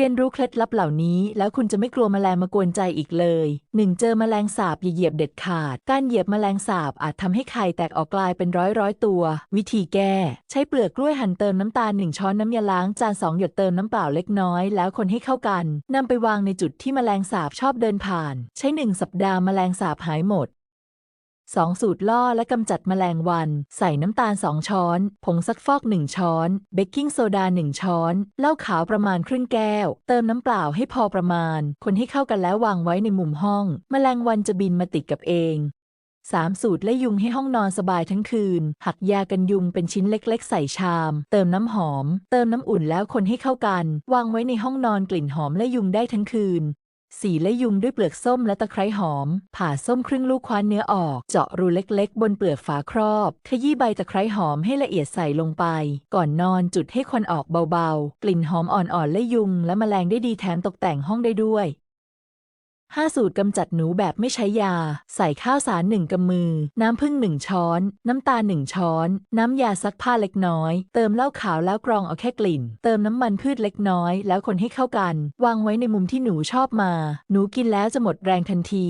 เรียนรู้เคล็ดลับเหล่านี้ แล้วคุณจะไม่กลัวแมลงมากวนใจอีกเลย 1. เจอแมลงสาบอย่าเหยียบเด็ดขาด การเหยียบแมลงสาบอาจทำให้ไข่แตกออกกลายเป็นร้อยร้อยตัว วิธีแก้ ใช้เปลือกกล้วยหั่นเติมน้ำตาล 1 ช้อนน้ำยาล้างจาน2หยดเติมน้ำเปล่าเล็กน้อย แล้วคนให้เข้ากันนำไปวางในจุดที่แมลงสาบชอบเดินผ่าน ใช้ 1 สัปดาห์แมลงสาบหายหมด 2 สูตรล่อและกำจัดแมลงวัน ใส่น้ำตาล 2 ช้อน ผงซักฟอก 1 ช้อน เบกกิ้งโซดา 1 ช้อน เหล้าขาวประมาณครึ่งแก้ว เติมน้ำเปล่าให้พอประมาณ คนให้เข้ากันแล้ววางไว้ในมุมห้อง แมลงวันจะบินมาติดกับเอง 3 สูตรและยุงให้ห้องนอนสบายทั้งคืน หักยากันยุงเป็นชิ้นเล็กๆ ใส่ชาม เติมน้ำหอม เติมน้ำอุ่นแล้วคนให้เข้ากัน วางไว้ในห้องนอนกลิ่นหอมและยุงได้ทั้งคืน สีและยุงด้วยเปลือกส้มและตะไคร้หอม ผ่าส้มครึ่งลูกคว้านเนื้อออก เจาะรูเล็กๆ บนเปลือกฝาครอบ ขยี้ใบตะไคร้หอมให้ละเอียดใส่ลงไป ก่อนนอนจุดให้ควันออกเบาๆ กลิ่นหอมอ่อนๆและยุงและแมลงได้ดีแถมตกแต่งห้องได้ด้วย 5 สูตรกำจัดหนูแบบไม่ใช้ยา ใส่ข้าวสารหนึ่งกำมือ น้ำผึ้งหนึ่งช้อน น้ำตาลหนึ่งช้อน น้ำยาซักผ้าเล็กน้อย เติมเหล้าขาวแล้วกรองเอาแค่กลิ่น เติมน้ำมันพืชเล็กน้อย แล้วคนให้เข้ากัน วางไว้ในมุมที่หนูชอบมา หนูกินแล้วจะหมดแรงทันที